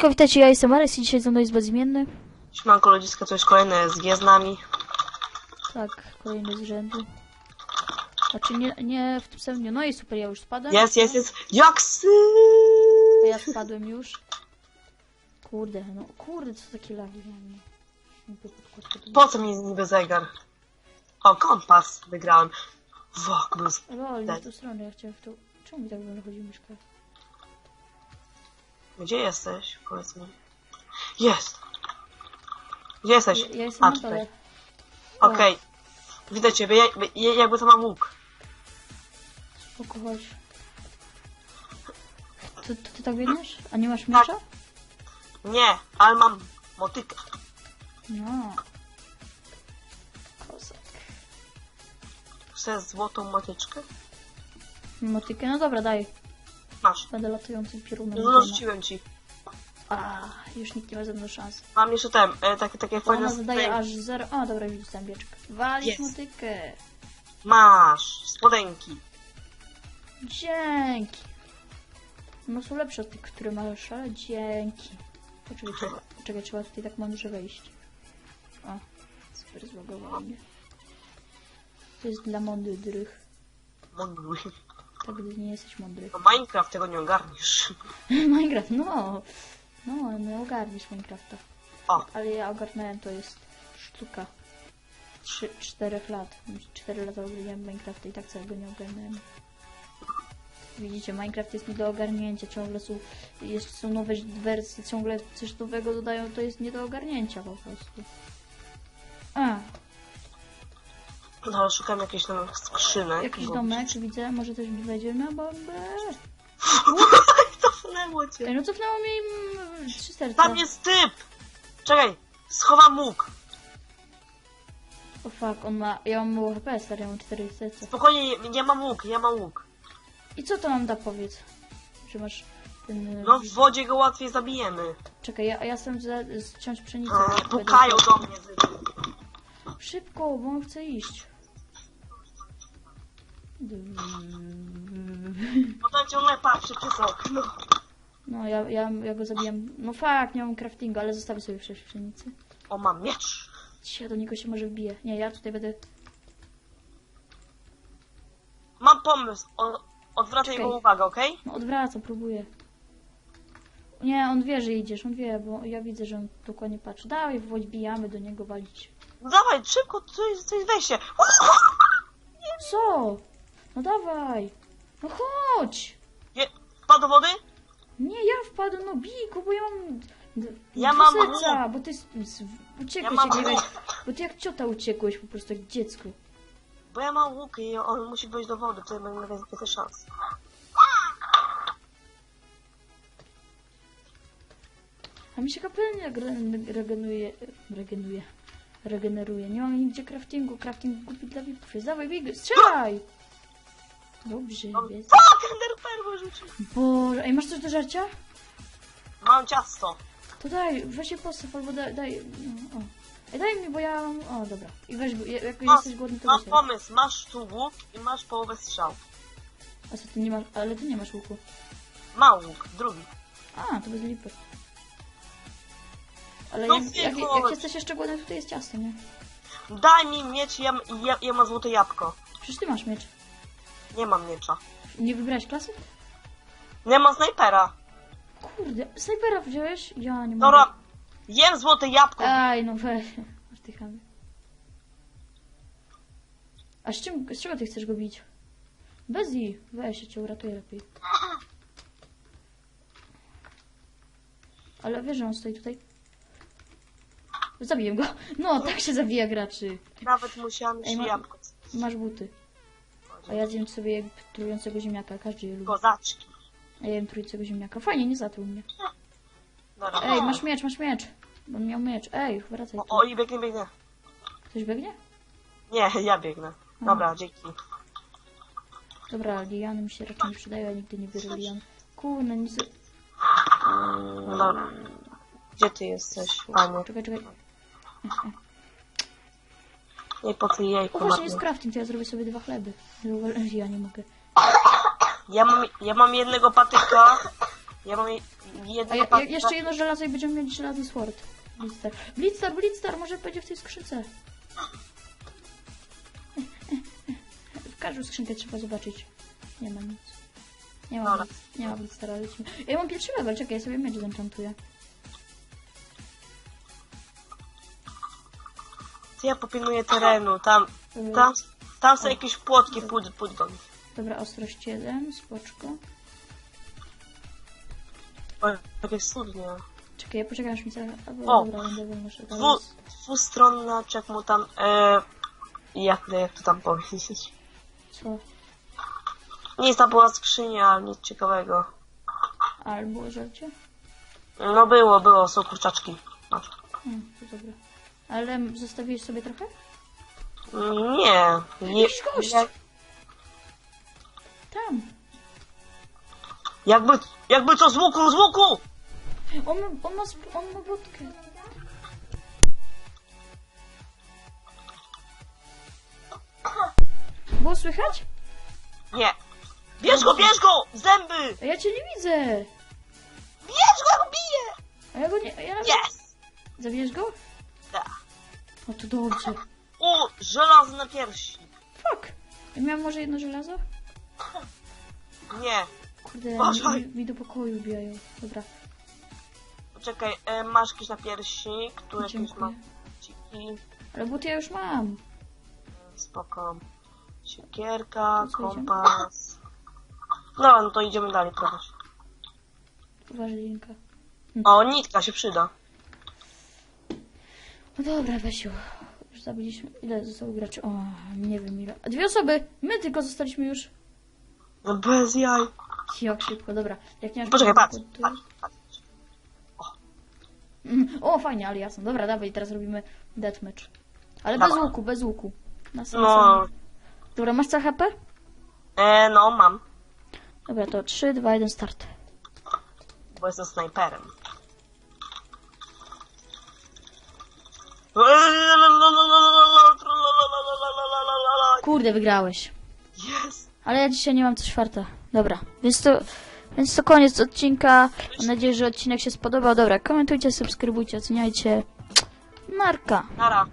Siemanko, witajcie, ja jestem Ares i dzisiaj ze mną jest bezimienny. Siemanko ludziska, to jest kolejne SG z nami. Tak, kolejny z rzędu. Znaczy nie, nie w tym samym dniu. No i super, ja już spadłem. Jest, jest, jest. Jaksy! A ja spadłem już. Kurde, no kurde, co takie lagi Po co mi niby zegar? O, kompas wygrałem. Wokus. Lol, nie w tą stronę, ja chciałem w tą... Czemu mi tak wolno chodzi myszka? Gdzie jesteś? Powiedz mi. Jest! Gdzie jesteś? Ja, jestem A, na tutaj. dole. Okej. Widzę ciebie, ja- ja- jakby to mam łuk. Spoko, chodź. To, to ty tak biegniesz? A nie masz miecza? Nie, ale mam motykę. No. Kozak. Chcesz złotą motyczkę? Motykę, no dobra, daj. Masz. Będę latającym piorunem. No, Dorzuciłem ci. A, już nikt nie ma ze mną szans. Mam jeszcze ten, e, takie, takie fajne ona zadaje aż zero. O, dobra, już dostałem bieczkę. Walić Jest. motykę. Masz, spodenki. Dzięki. No są lepsze od tych, które masz, ale dzięki. Poczekaj, trzeba, poczekaj, trzeba tutaj tak mądrze wejść. O, super zlogowało mnie. To jest dla mądrych. Mógłby. Tak, gdy nie jesteś mądry. No Minecraft tego nie ogarniesz. Minecraft, no. No, no ogarniesz Minecrafta. Ale ja ogarnąłem, to jest sztuka. 3, 4 lat. 4 lata ogarniałem Minecrafta i tak całego nie ogarnąłem. Widzicie, Minecraft jest nie do ogarnięcia, ciągle są, jeszcze są nowe wersje, ciągle coś nowego dodają, to jest nie do ogarnięcia po prostu. A, no szukam jakichś tam skrzynek. jakiś bo- domek, widzę, może też wejdziemy na bombę. Cofnęło cię. Ej, no cofnęło mi mm, trzy serca. Tam jest typ! Czekaj, schowam łuk. O fuck, on ma, ja mam mało HP, stary, ja mam 4 serca. Spokojnie, nie, nie mam łuk, ja mam łuk. I co to nam da, powiedz? Że masz ten... No w wodzie go łatwiej zabijemy. Czekaj, ja, ja chcę za, zciąć pszenicę. A, Pukają do mnie. Szybko, bo on chce iść. Potem ciągle patrzy przez okno. No, ja, ja, ja go zabijam. No fakt, nie mam craftingu, ale zostawię sobie przecież pszenicę. O, mam miecz. Dzisiaj do niego się może wbije. Nie, ja tutaj będę... Mam pomysł. O, odwracaj Czekaj. jego uwagę, okej? No odwracam, próbuję. Nie, on wie, że idziesz, on wie, bo ja widzę, że on dokładnie patrzy. Dawaj, wchodź, bijamy do niego, walić. No dawaj, szybko, jest, to jest wejście. Co? No dawaj! No chodź! Nie, wpadł do wody? Nie, ja wpadłem, no go, bo ja mam... Ja mam serca, bo ty s- uciekłeś, Ja mam jak biegałeś, bo ty jak ciota uciekłeś po prostu, jak dziecko. Bo ja mam łuk i on musi wejść do wody, wtedy będę miał więcej szans. A mi się kapelnie re- regenuje, regenuje, regeneruje. Nie mam nigdzie craftingu, crafting głupi dla vipów jest. Dawaj, bij go, strzelaj! Dobrze, jest. Fuck, Ender Perło rzucił. Boże, ej, masz coś do żarcia? Mam ciasto. To daj, weź się postaw albo daj, daj, no, o. Ej, daj mi, bo ja mam, o dobra. I weź, jak jak Masz, jesteś głodny, to mam weź. pomysł, masz tu łuk i masz połowę strzał. A co, ty nie masz, ale ty nie masz łuku. Mam łuk, drugi. A, to bez lipy. Ale No jak, jak, jak jesteś jeszcze głodny, to tutaj jest ciasto, nie? Daj mi miecz, ja, ja, ja mam złote jabłko. Przecież ty masz miecz. Nie mam miecza. Nie wybrałeś klasy? Nie mam snajpera. Kurde, snajpera wziąłeś? Ja nie mogę. Dobra, jem złote jabłko. Aj, no weź. Masz ty chamy. A z, czym, z czego ty chcesz go bić? Bez i. Weź, ja cię uratuję lepiej. Ale wiesz, że on stoi tutaj? Zabiję go. No, tak się zabija graczy. Nawet musiałam Ej, ma- jabłko. Masz buty. A ja zjem sobie trującego ziemniaka. Każdy je lubi. Kozaczki. A ja jem trującego ziemniaka. Fajnie, nie zatruł mnie. Dobra. Ej, masz miecz, masz miecz. Bo on miał miecz. Ej, wracaj O, tu. o, i biegnie, biegnie. Ktoś biegnie? Nie, ja biegnę. Dobra, dzięki. Dobra, liany mi się raczej nie przydają, ja nigdy nie biorę lian. Kurna, nic... No dobra. Gdzie ty jesteś? Czekaj, czekaj. Nie po co jajko O, właśnie jest crafting, to ja zrobię sobie dwa chleby. Ja nie mogę. Ja mam, ja mam jednego patyka Ja mam je- A jedno ja, pa- ja, jeszcze jedno żelazo i będziemy mieli żelazny sword. Blitzstar. Blitzstar, Blitzstar, może będzie w tej skrzynce. W każdą skrzynkę trzeba zobaczyć. Nie ma nic. Nie ma Dobra. nic. Nie ma Blitzstara, lecimy. Ja mam pierwszy level, czekaj, ja sobie miecz zenchantuję. Ja popilnuję terenu, tam, tam, tam są jakieś płotki, do nich. Dobra, ostrość 1, spoczko. O, jakie studnie. Czekaj, ja poczekam aż mi za... O! Dobra, będę szedł. Dwu, dwustronna, czy jak mu tam, e, jak, jak to tam powiedzieć? Co? Nic, tam była skrzynia, ale nic ciekawego. Albo żelcie? No było, było, są kurczaczki. Masz. Hmm, to dobra. Ale zostawiłeś sobie trochę? Nie, nie, Jakiś gość! jak, Tam! jakby, jakby co z łuku, z łuku! On ma, on ma, sp- on ma wódkę. Było słychać? Nie. Bierz go, bierz go! Zęby! A ja cię nie widzę. Bierz go, bije! A ja go nie... A ja nawet... Yes! Zabierz go? Tak. O, to dobrze. O, żelazne piersi. Fuck. Ja miałam może jedno żelazo? Nie. Kurde, Uważaj. mi, mi do pokoju bijają. Dobra, Poczekaj, e, masz jakieś na piersi, tu jakieś dziękuję. ciki. Ale but ja już mam. Spoko. Siekierka, co, kompas. No, no to idziemy dalej prowadź. Ważylinka. O, nitka się przyda. No dobra, Wesiu. Już zabiliśmy. Ile zostało graczy? O, nie wiem ile. Dwie osoby! My tylko zostaliśmy już. No bez jaj. Jak szybko, dobra. Jak nie masz Poczekaj, patrz. to- patrz, patrz. Mm, O, fajnie, ale jasno. Dobra, dawaj, teraz robimy deathmatch. Ale Dawaj. bez łuku, bez łuku. Na No. Dobra, masz co HP? e, no mam. Dobra, to 3, 2, 1, start. Bo jestem snajperem. Kurde, wygrałeś. Yes! Ale ja dzisiaj nie mam coś czwarta. Dobra, więc to, więc to koniec odcinka. Mam nadzieję, że odcinek się spodobał. Dobra, komentujcie, subskrybujcie, oceniajcie. Marka. Nara.